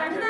Saturday.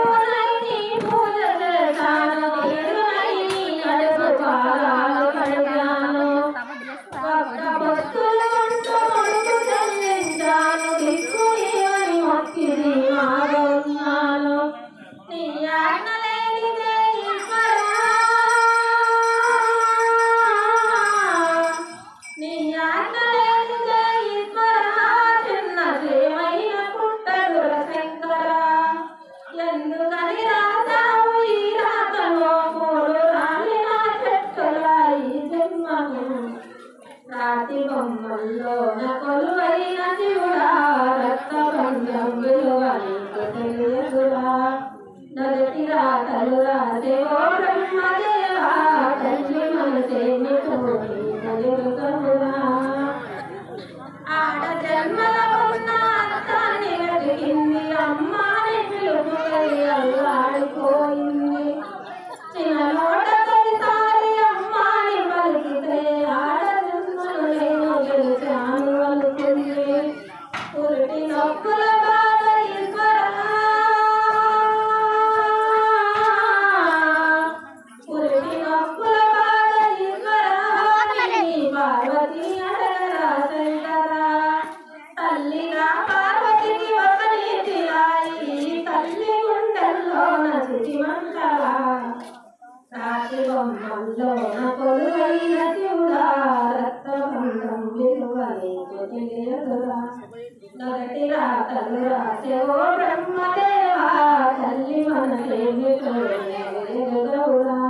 కొలువైన శివుడా రక్త బంధం విలువ నీకు తెలియదురా నగటి రాతలు రాసే ఓ బ్రహ్మదేవా తల్లి మనసేమి బ్రహ్మంలో తొలువైన శివుడా రక్తబంధం విలువ నీకు తెలియదురా నగటి రాతలు రాసేవో బ్రహ్మదేవా తల్లి మనకేమి చూడవురా